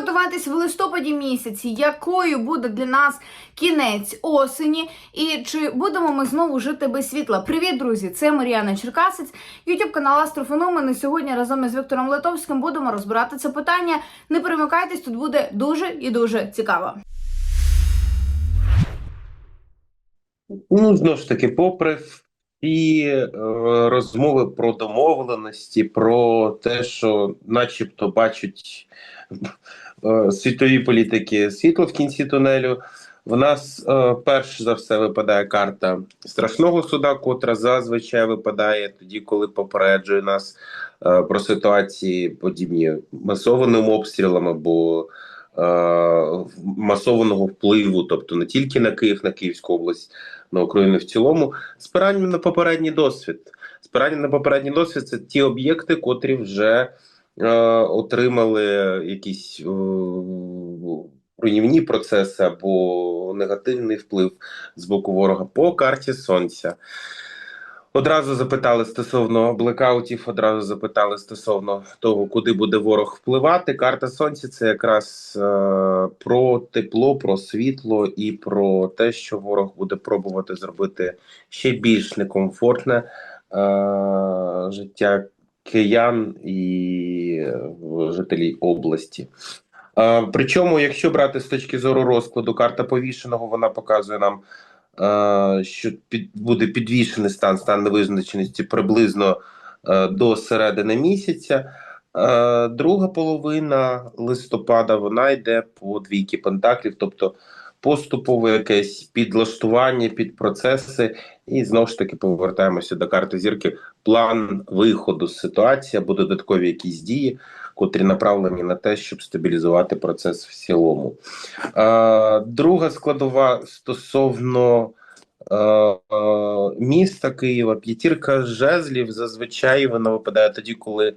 готуватись в листопаді місяці, якою буде для нас кінець осені, і чи будемо ми знову жити без світла? Привіт, друзі! Це Мар'яна Черкасець, YouTube канал Астрофеномен. І сьогодні разом із Віктором Литовським будемо розбирати це питання. Не перемикайтесь, тут буде дуже і дуже цікаво. Ну, знову ж таки, попри всі е, розмови про домовленості, про те, що начебто бачать світові політики світло в кінці тунелю, в нас е, перш за все випадає карта страшного суда, котра зазвичай випадає тоді, коли попереджує нас е, про ситуації подібні масованим обстрілам або е, масованого впливу, тобто не тільки на Київ, на Київську область на Україну в цілому, спирання на попередній досвід. Спирання на попередній досвід це ті об'єкти, котрі вже е, отримали якісь е, руйнівні процеси або негативний вплив з боку ворога по карті Сонця. Одразу запитали стосовно блекаутів, одразу запитали стосовно того, куди буде ворог впливати. Карта Сонця це якраз е, про тепло, про світло і про те, що ворог буде пробувати зробити ще більш некомфортне е, життя киян і е, жителів області. Причому, якщо брати з точки зору розкладу, карта повішеного вона показує нам е, що під буде підвішений стан, стан невизначеності приблизно е, до середини місяця. Друга половина листопада вона йде по двійки пентаклів, тобто поступове якесь підлаштування під процеси, і знову ж таки повертаємося до карти зірки. План виходу з ситуації або додаткові якісь дії, котрі направлені на те, щоб стабілізувати процес в цілому. Е, Друга складова стосовно е, е, міста Києва, п'ятірка жезлів зазвичай вона випадає тоді, коли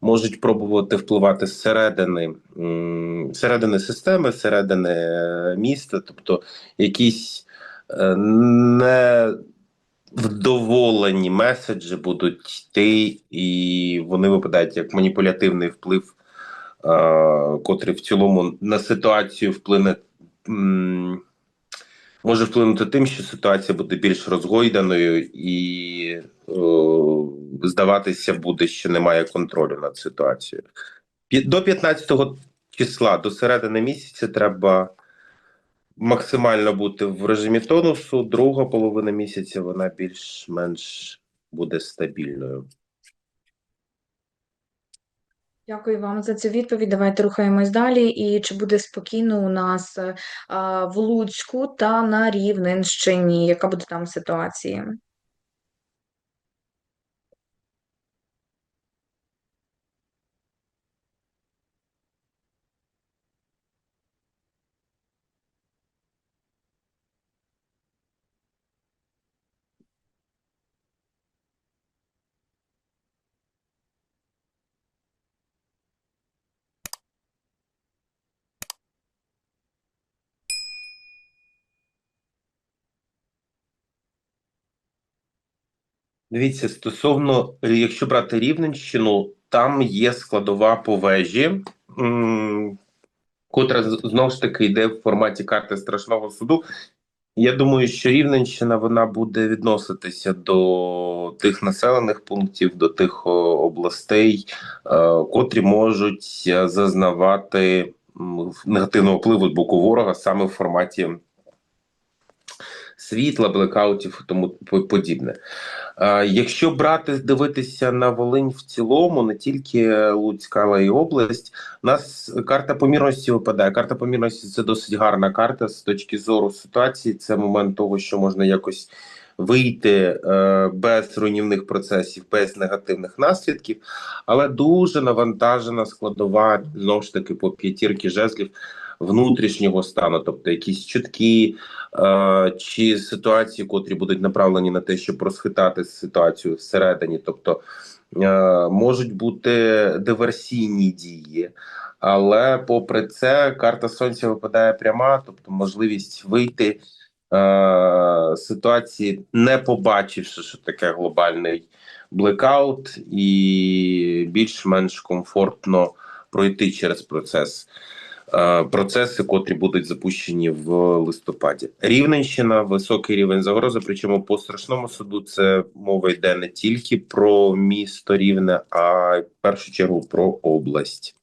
можуть пробувати впливати зсередини, м, зсередини системи, зсередини е, міста, тобто якісь е, не вдоволені меседжі будуть йти, і вони випадають як маніпулятивний вплив, е, котрий в цілому на ситуацію вплине. Може вплинути тим, що ситуація буде більш розгойданою і е, здаватися буде, що немає контролю над ситуацією. До 15 числа, до середини місяця, треба максимально бути в режимі тонусу. Друга половина місяця вона більш-менш буде стабільною. Дякую вам за цю відповідь. Давайте рухаємось далі. І чи буде спокійно у нас а, в Луцьку та на Рівненщині? Яка буде там ситуація? Дивіться, стосовно, е, якщо брати Рівненщину, там є складова по вежі, котра знову ж таки йде в форматі карти страшного суду. Я думаю, що Рівненщина вона буде відноситися до тих населених пунктів, до тих областей, е, котрі можуть е, зазнавати негативного впливу з боку ворога саме в форматі світла, блекаутів і тому подібне. Якщо брати, дивитися на Волинь в цілому, не тільки Луцька, але й область, у нас карта помірності випадає. Карта помірності це досить гарна карта з точки зору ситуації. Це момент того, що можна якось вийти е, без руйнівних процесів, без негативних наслідків, але дуже навантажена складова знову ж таки по п'ятірки жезлів внутрішнього стану, тобто якісь чутки е, чи ситуації, котрі будуть направлені на те, щоб розхитати ситуацію всередині, тобто е, можуть бути диверсійні дії. Але попри це, карта сонця випадає пряма, тобто можливість вийти е, ситуації, не побачивши, що таке глобальний блекаут, і більш-менш комфортно пройти через процес. Е, процеси, котрі будуть запущені в листопаді. Рівненщина, високий рівень загрози. Причому по страшному суду це мова йде не тільки про місто Рівне, а й в першу чергу про область.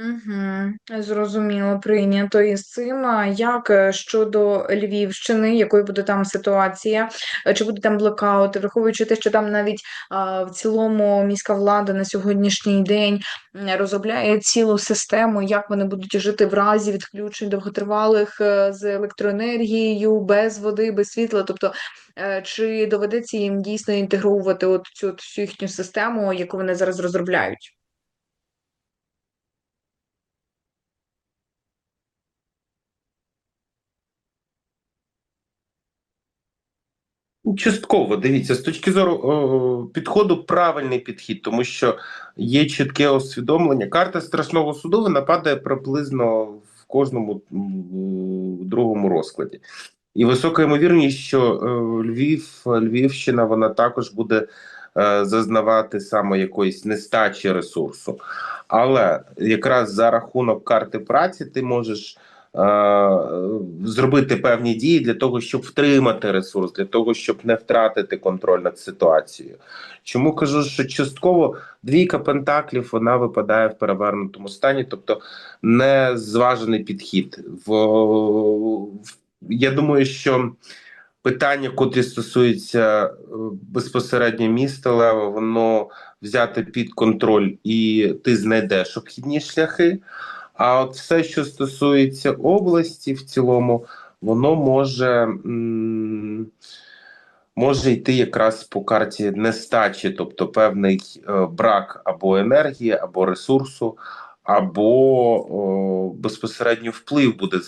Угу, зрозуміло, прийнято із цим. Як е, щодо Львівщини, якою буде там ситуація? Е, Чи буде там блокаути, враховуючи те, що там навіть а, в цілому міська влада на сьогоднішній день розробляє цілу систему, як вони будуть жити в разі відключень довготривалих е, з електроенергією, без води, без світла. Тобто, чи доведеться їм дійсно інтегровувати от цю всю їхню систему, яку вони зараз розробляють? Частково дивіться, з точки зору о, підходу, правильний підхід, тому що є чітке усвідомлення. Карта страшного суду вона падає приблизно в кожному другому розкладі. І висока ймовірність, що е, Львів, Львівщина, вона також буде е, зазнавати саме якоїсь нестачі ресурсу. Але якраз за рахунок карти праці ти можеш зробити певні дії для того, щоб втримати ресурс, для того, щоб не втратити контроль над ситуацією. Чому кажу, що частково двійка пентаклів вона випадає в перевернутому стані, тобто не зважений підхід. В, в я думаю, що питання, котрі стосуються е, безпосередньо міста Лева, воно взяти під контроль і ти знайдеш обхідні шляхи. А от все, що стосується області, в цілому, воно може, може йти якраз по карті нестачі, тобто певний е, брак або енергії, або ресурсу, або о, безпосередньо вплив буде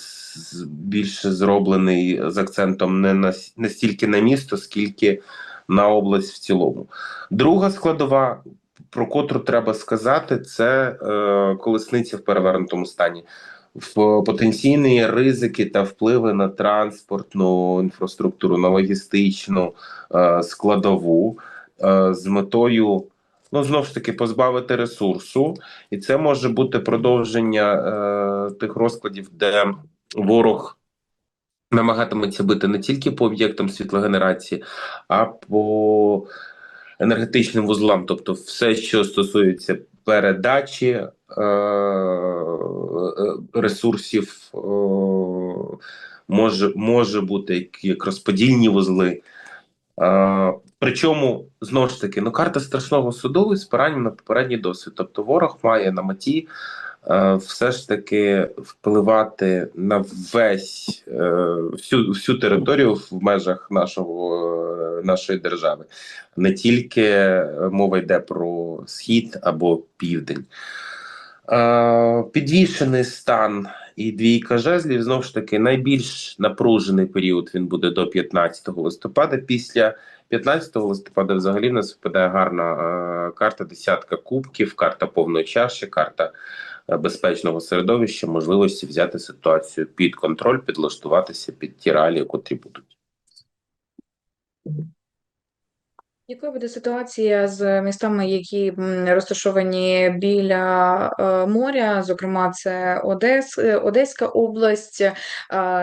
більше зроблений з акцентом не на не стільки на місто, скільки на область в цілому. Друга складова, про котру треба сказати, це е, колесниця в перевернутому стані. В потенційні ризики та впливи на транспортну інфраструктуру, на логістичну е, складову е, з метою ну знову ж таки позбавити ресурсу, і це може бути продовження е, тих розкладів, де ворог намагатиметься бити не тільки по об'єктам світлогенерації, а по енергетичним вузлам, тобто все, що стосується передачі е, е, ресурсів, е, може, може бути як, розподільні вузли. Е, причому знову ж таки, ну карта страшного суду з спиранням на попередній досвід. Тобто, ворог має на меті все ж таки впливати на весь е, всю, всю територію в межах нашого е, нашої держави. Не тільки е, мова йде про схід або південь. Е, Підвішений стан і двійка жезлів знову ж таки найбільш напружений період він буде до 15 листопада. Після 15 листопада взагалі в нас випадає гарна е, карта десятка кубків, карта повної чаші, карта е, безпечного середовища, можливості взяти ситуацію під контроль, підлаштуватися під ті реалії, котрі будуть. Якою буде ситуація з містами, які розташовані біля е, моря? Зокрема, це Одес, е, Одеська область,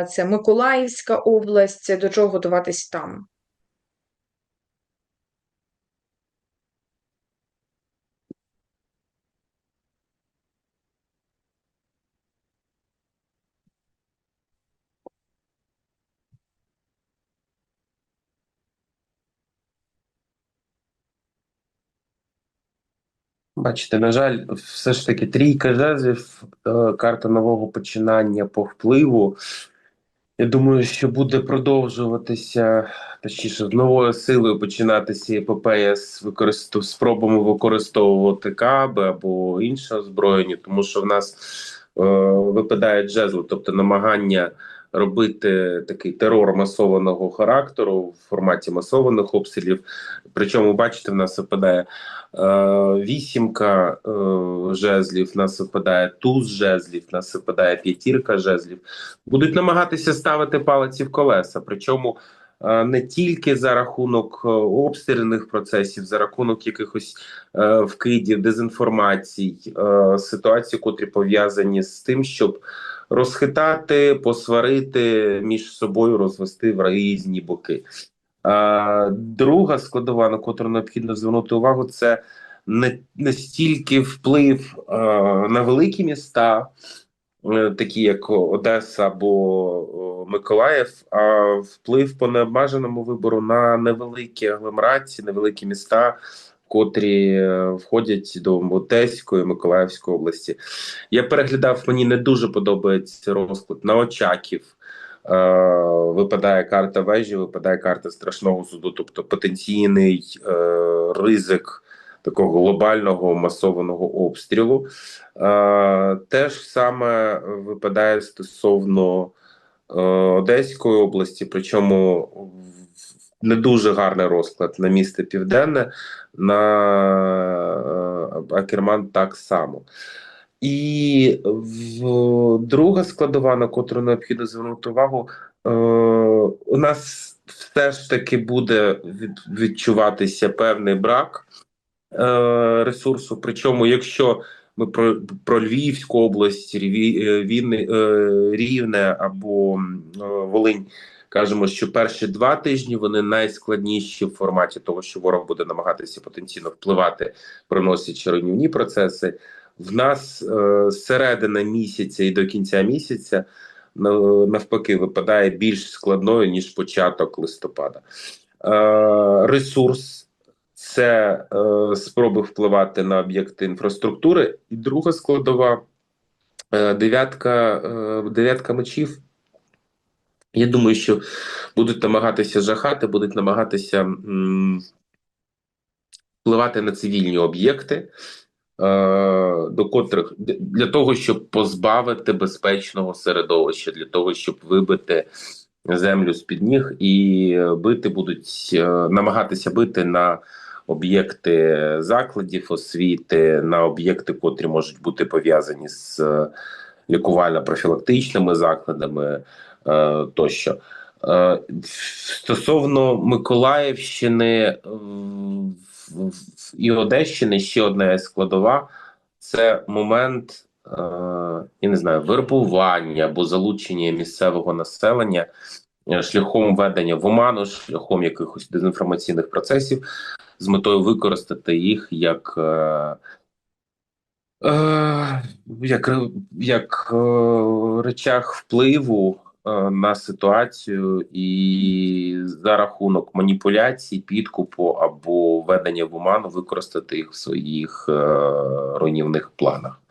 це Миколаївська область. До чого готуватись там? Бачите, на жаль, все ж таки трійка жезлів, е, карта нового починання по впливу. Я думаю, що буде продовжуватися, точніше, з новою силою починатися епопея з використов... спробами використовувати каби або інше озброєння, тому що в нас е, випадають жезли, тобто намагання робити такий терор масованого характеру в форматі масованих обстрілів. Причому, бачите, в нас випадає е, вісімка е, жезлів, в нас випадає туз жезлів, в нас випадає п'ятірка жезлів. Будуть намагатися ставити палиці в колеса. Причому е, не тільки за рахунок е, обстрільних процесів, за рахунок якихось е, вкидів, дезінформацій, е, ситуацій, котрі пов'язані з тим, щоб розхитати, посварити між собою, розвести в різні боки. А, друга складова, на котру необхідно звернути увагу, це не, стільки вплив е, на великі міста, е, такі як Одеса або Миколаїв, а вплив по необмеженому вибору на невеликі агломерації, невеликі міста, котрі е, входять до Одеської, Миколаївської області. Я переглядав, мені не дуже подобається розклад на Очаків. Е, випадає карта вежі, випадає карта страшного суду, тобто потенційний е, ризик такого глобального масованого обстрілу. Е, те ж саме випадає стосовно Одеської області, причому не дуже гарний розклад на місто Південне, на е, Акерман так само. І в, друга складова, на котру необхідно звернути увагу, е, у нас все ж таки буде від, відчуватися певний брак е, ресурсу. Причому, якщо ми про, про Львівську область, е, Вінни, е, Рівне або е, Волинь кажемо, що перші два тижні вони найскладніші в форматі того, що ворог буде намагатися потенційно впливати, проносячи руйнівні процеси. В нас е, з середини місяця і до кінця місяця на- навпаки випадає більш складною ніж початок листопада. Е, ресурс це е, спроби впливати на об'єкти інфраструктури, і друга складова е, дев'ятка, е, дев'ятка мечів. Я думаю, що будуть намагатися жахати, будуть намагатися впливати на цивільні об'єкти, е, до котрих для того, щоб позбавити безпечного середовища, для того, щоб вибити землю з під ніг і бити будуть е, намагатися бити на об'єкти закладів освіти, на об'єкти, котрі можуть бути пов'язані з е, лікувально-профілактичними закладами тощо. Е, Стосовно Миколаївщини е, і Одещини ще одна складова це момент, е, я не знаю, вербування або залучення місцевого населення е, шляхом введення в оману, шляхом якихось дезінформаційних процесів з метою використати їх як. Е, Е, як, як е, речах впливу е, на ситуацію і за рахунок маніпуляцій, підкупу або введення в оману використати їх в своїх е, руйнівних планах.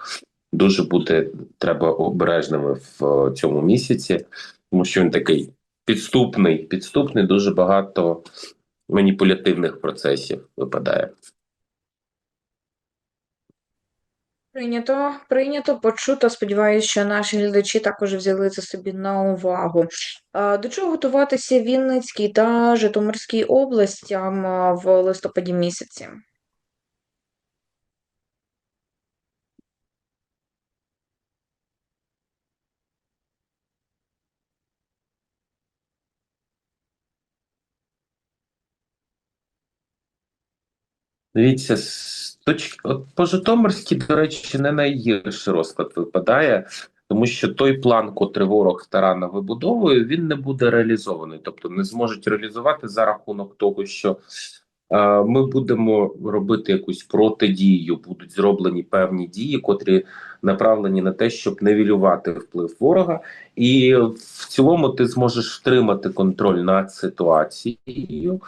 Дуже бути треба обережними в е, цьому місяці, тому що він такий підступний, підступний, дуже багато маніпулятивних процесів випадає. Прийнято, прийнято, почуто. Сподіваюся, що наші глядачі також взяли це собі на увагу. До чого готуватися Вінницькій та Житомирській областям в листопаді місяці? Дивіться, з точки от по Житомирській, до речі, не найгірший розклад випадає, тому що той план, котрий ворог старанно вибудовує, він не буде реалізований, тобто не зможуть реалізувати за рахунок того, що е, ми будемо робити якусь протидію, будуть зроблені певні дії, котрі направлені на те, щоб невілювати вплив ворога, і в цілому ти зможеш втримати контроль над ситуацією.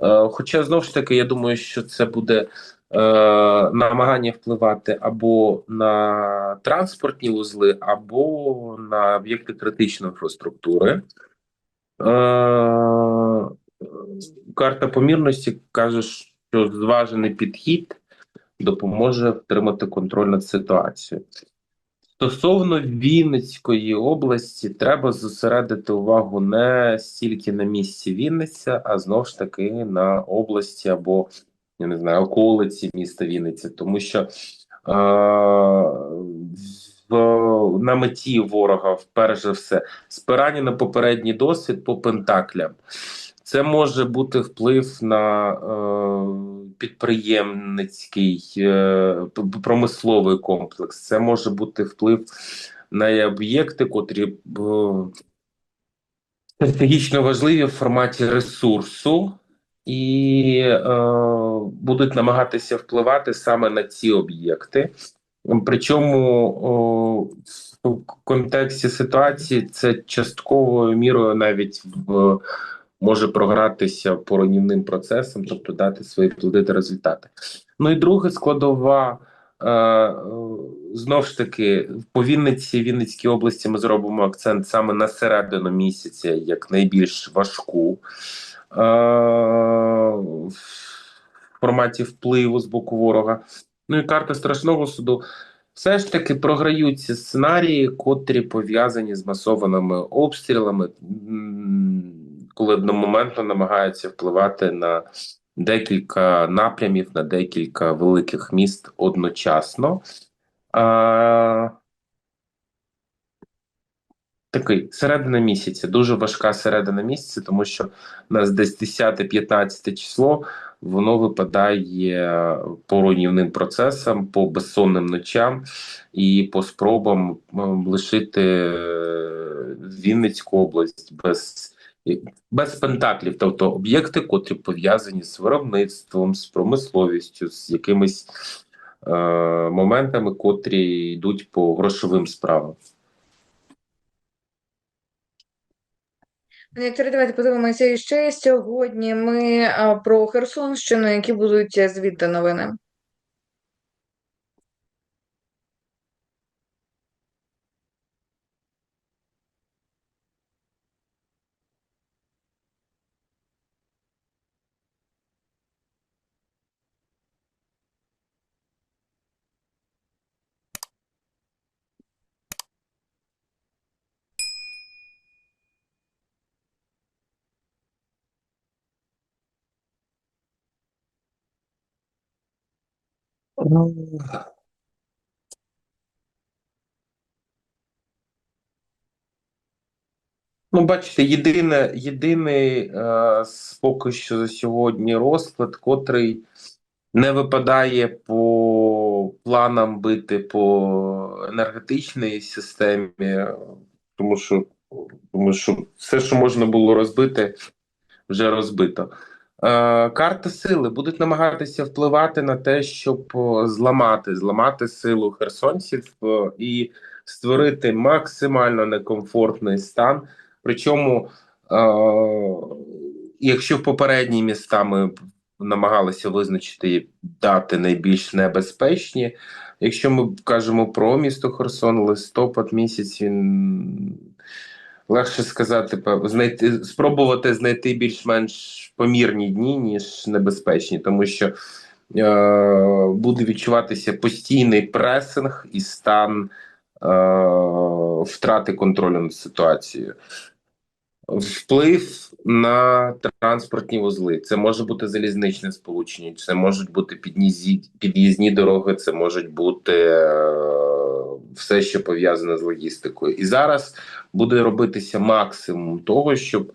Е, Хоча знову ж таки, я думаю, що це буде намагання впливати або на транспортні вузли, або на об'єкти критичної інфраструктури. Е, карта помірності каже, що зважений підхід допоможе втримати контроль над ситуацією. Стосовно Вінницької області, треба зосередити увагу не стільки на місці Вінниця, а знову ж таки на області або я не знаю, околиці міста Вінниця, тому що е, в, на меті ворога, перш за все, спирання на попередній досвід по пентаклям. Це може бути вплив на е, підприємницький е, промисловий комплекс. Це може бути вплив на об'єкти, котрі б, стратегічно важливі в форматі ресурсу, і е, будуть намагатися впливати саме на ці об'єкти. Причому о, в контексті ситуації це частковою мірою навіть в може програтися по руйнівним процесам, тобто дати свої плоди та результати. Ну і друга складова. е, Знов ж таки, по Вінниці, Вінницькій області ми зробимо акцент саме на середину місяця, як найбільш важку в форматі впливу з боку ворога. Ну і карта страшного суду. Все ж таки програються сценарії, котрі пов'язані з масованими обстрілами, коли одномоментно намагаються впливати на декілька напрямів, на декілька великих міст одночасно. А, такий середина місяця, дуже важка середина місяця, тому що у нас десь 10-15 число воно випадає по руйнівним процесам, по безсонним ночам і по спробам лишити е, Вінницьку область без. Без пентаклів, тобто об'єкти, котрі пов'язані з виробництвом, з промисловістю, з якимись е, моментами, котрі йдуть по грошовим справам. Пане давайте подивимося ще сьогодні. Ми про Херсонщину, які будуть е, звідти новини. Ну, бачите, єдине, єдиний е, поки що за сьогодні розклад, котрий не випадає по планам бити по енергетичній системі, тому що, тому що все, що можна було розбити, вже розбито. Е, карти сили будуть намагатися впливати на те, щоб зламати, зламати силу херсонців і створити максимально некомфортний стан. Причому, е, якщо в попередні міста ми намагалися визначити дати найбільш небезпечні, якщо ми кажемо про місто Херсон, листопад місяць він легше сказати, знайти спробувати знайти більш-менш помірні дні, ніж небезпечні, тому що е, буде відчуватися постійний пресинг і стан е, втрати контролю над ситуацією. Вплив на транспортні вузли. Це може бути залізничне сполучення, це можуть бути під'їзні, під'їзні дороги, це можуть бути е, все, що пов'язане з логістикою. І зараз буде робитися максимум того, щоб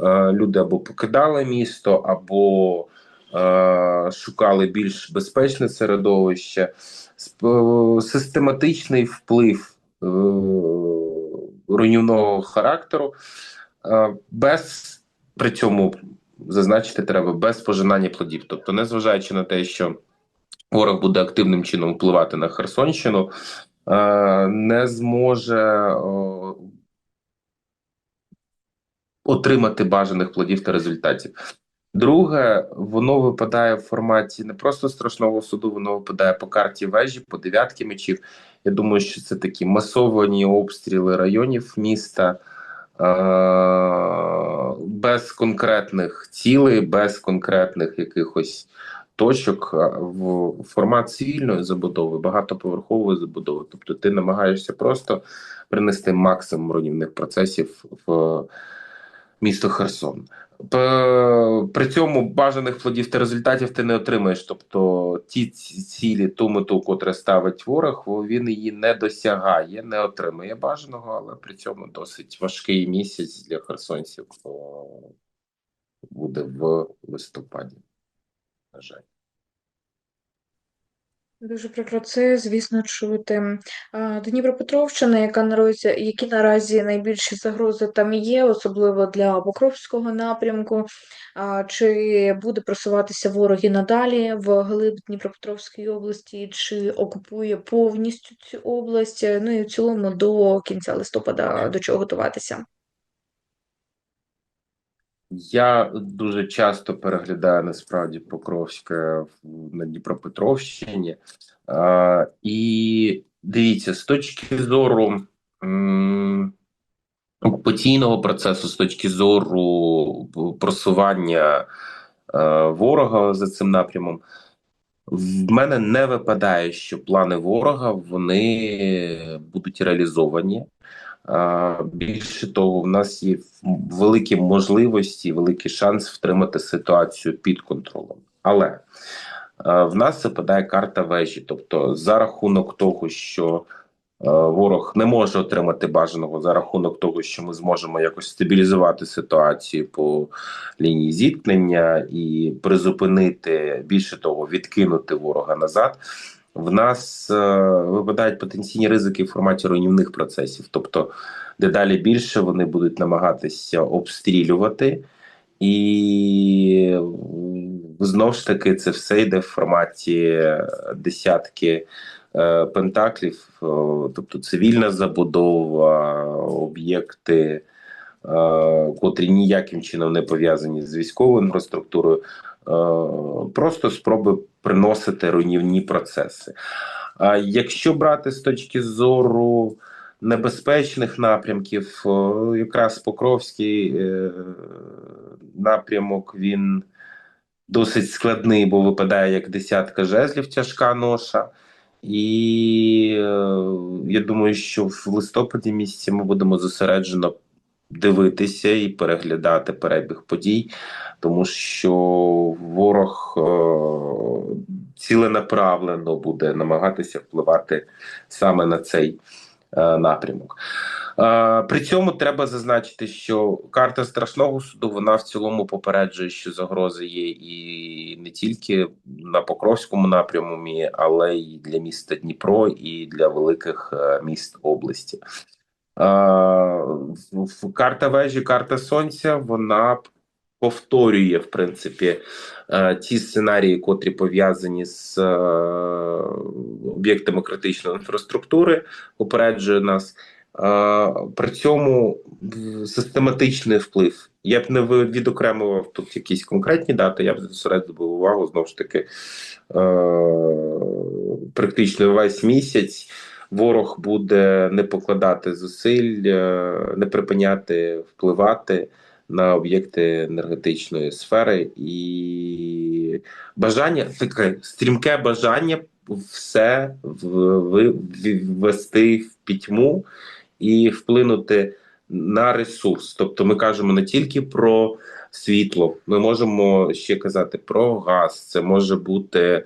е, люди або покидали місто, або е, шукали більш безпечне середовище, систематичний вплив е, руйнівного характеру. Е, без при цьому зазначити треба без пожинання плодів. Тобто, незважаючи на те, що ворог буде активним чином впливати на Херсонщину, не зможе отримати бажаних плодів та результатів. Друге, воно випадає в форматі не просто страшного суду, воно випадає по карті вежі, по дев'ятки мечів. Я думаю, що це такі масовані обстріли районів міста е- без конкретних цілей, без конкретних якихось точок в формат цивільної забудови, багатоповерхової забудови. Тобто ти намагаєшся просто принести максимум руйнівних процесів в місто Херсон. При цьому бажаних плодів та результатів ти не отримаєш. Тобто ті цілі, ту мету, котре ставить ворог, він її не досягає, не отримує бажаного, але при цьому досить важкий місяць для херсонців. Буде в листопаді. На жаль. Дуже прикро це, звісно, чути. Дніпропетровщина, яка наразі, які наразі найбільші загрози там є, особливо для Покровського напрямку. Чи буде просуватися ворог і надалі в глиб Дніпропетровської області, чи окупує повністю цю область? Ну і в цілому до кінця листопада до чого готуватися? Я дуже часто переглядаю насправді Покровське на Дніпропетровщині. І дивіться, з точки зору окупаційного процесу, з точки зору просування е, ворога за цим напрямом, в мене не випадає, що плани ворога вони будуть реалізовані. Більше того, в нас є великі можливості, великий шанс втримати ситуацію під контролем. Але в нас западає карта вежі, тобто за рахунок того, що ворог не може отримати бажаного, за рахунок того, що ми зможемо якось стабілізувати ситуацію по лінії зіткнення і призупинити більше того, відкинути ворога назад. В нас е, випадають потенційні ризики в форматі руйнівних процесів, тобто дедалі більше вони будуть намагатися обстрілювати, і знову ж таки це все йде в форматі е, десятки е, пентаклів, е, тобто цивільна забудова, об'єкти, котрі ніяким чином не пов'язані з військовою інфраструктурою, просто спроби приносити руйнівні процеси. А якщо брати з точки зору небезпечних напрямків, якраз Покровський е, напрямок він досить складний, бо випадає як десятка жезлів, тяжка ноша. І е, я думаю, що в листопаді місяці ми будемо зосереджено дивитися і переглядати перебіг подій, тому що ворог е, ціленаправлено буде намагатися впливати саме на цей е, напрямок. Е, При цьому треба зазначити, що карта страшного суду вона в цілому попереджує, що загрози є і не тільки на Покровському напрямі, але й для міста Дніпро, і для великих міст області. Карта вежі, карта сонця, вона повторює, в принципі, е, ті сценарії, котрі пов'язані з е, об'єктами критичної інфраструктури, попереджує нас. Е, При цьому систематичний вплив. Я б не відокремував тут якісь конкретні дати, я б зосередив увагу знову ж таки практично весь місяць. Ворог буде не покладати зусиль, е, не припиняти впливати на об'єкти енергетичної сфери і бажання таке стрімке бажання все ввести в пітьму і вплинути на ресурс. Тобто, ми кажемо не тільки про світло, ми можемо ще казати про газ. Це може бути е,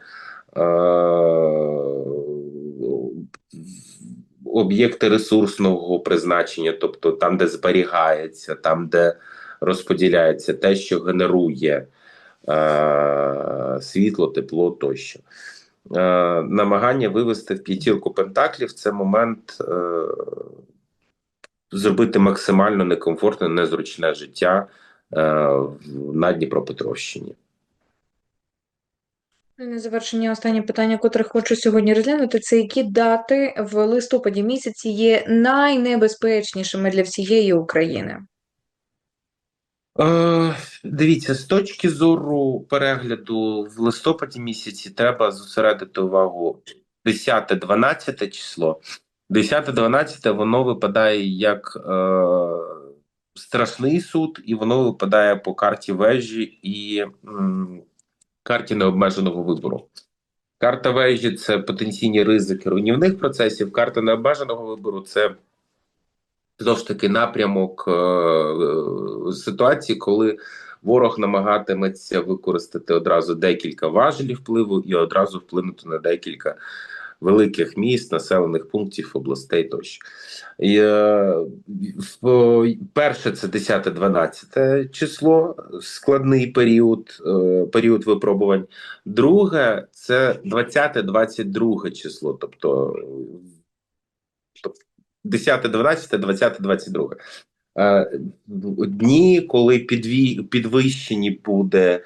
об'єкти ресурсного призначення, тобто там, де зберігається, там, де розподіляється те, що генерує е, світло, тепло тощо. Е, намагання вивести в п'ятірку пентаклів це момент е, зробити максимально некомфортне, незручне життя е, на Дніпропетровщині. На завершення останнє питання, котре хочу сьогодні розглянути, це які дати в листопаді місяці є найнебезпечнішими для всієї України? Е, дивіться, з точки зору перегляду в листопаді місяці треба зосередити увагу 10-12 число. 10-12 воно випадає як е, страшний суд, і воно випадає по карті вежі і м, карті необмеженого вибору. Карта вежі це потенційні ризики руйнівних процесів. Карта необмеженого вибору це знову ж таки напрямок е, ситуації, коли ворог намагатиметься використати одразу декілька важелів впливу і одразу вплинути на декілька великих міст, населених пунктів, областей тощо. І, е, перше це 10-12 число, складний період, е, період випробувань. Друге це 20-22 число, тобто, тобто 10, 12, 20, 22. Е, Дні, коли підвищені буде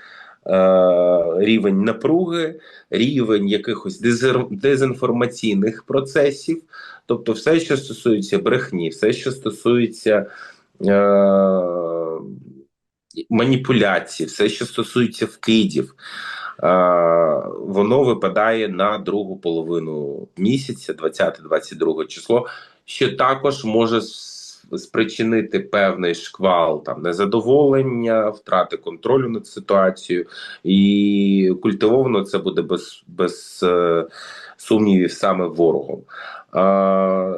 рівень напруги, рівень якихось дезінформаційних процесів, тобто все, що стосується брехні, все, що стосується е, маніпуляцій, все, що стосується вкидів, е, воно випадає на другу половину місяця, 20-22 число, що також може спричинити певний шквал там незадоволення, втрати контролю над ситуацією, і культивовано це буде без, без е, сумнівів саме ворогом. А,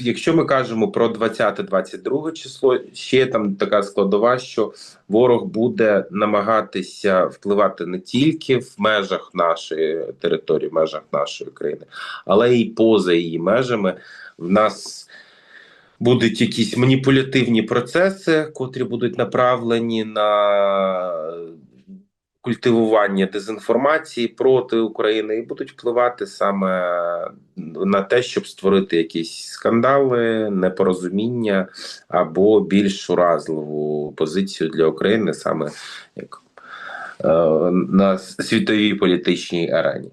Якщо ми кажемо про 20-22 число, ще там така складова, що ворог буде намагатися впливати не тільки в межах нашої території, в межах нашої країни, але й поза її межами. В нас будуть якісь маніпулятивні процеси, котрі будуть направлені на культивування дезінформації проти України, і будуть впливати саме на те, щоб створити якісь скандали, непорозуміння або більш уразливу позицію для України, саме як е, на світовій політичній арені.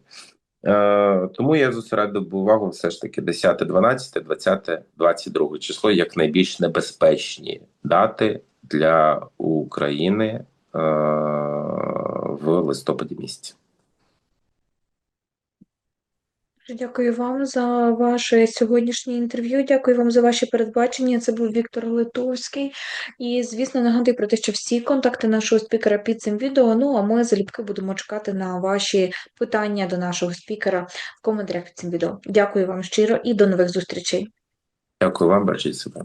Е, тому я зосередив увагу все ж таки 10, 12, 20, 22 число як найбільш небезпечні дати для України е, в листопаді місяці. Дуже Дякую вам за ваше сьогоднішнє інтерв'ю. Дякую вам за ваші передбачення. Це був Віктор Литовський. І, звісно, нагадую про те, що всі контакти нашого спікера під цим відео. Ну а ми залюбки будемо чекати на ваші питання до нашого спікера в коментарях під цим відео. Дякую вам щиро і до нових зустрічей. Дякую вам, бачить себе.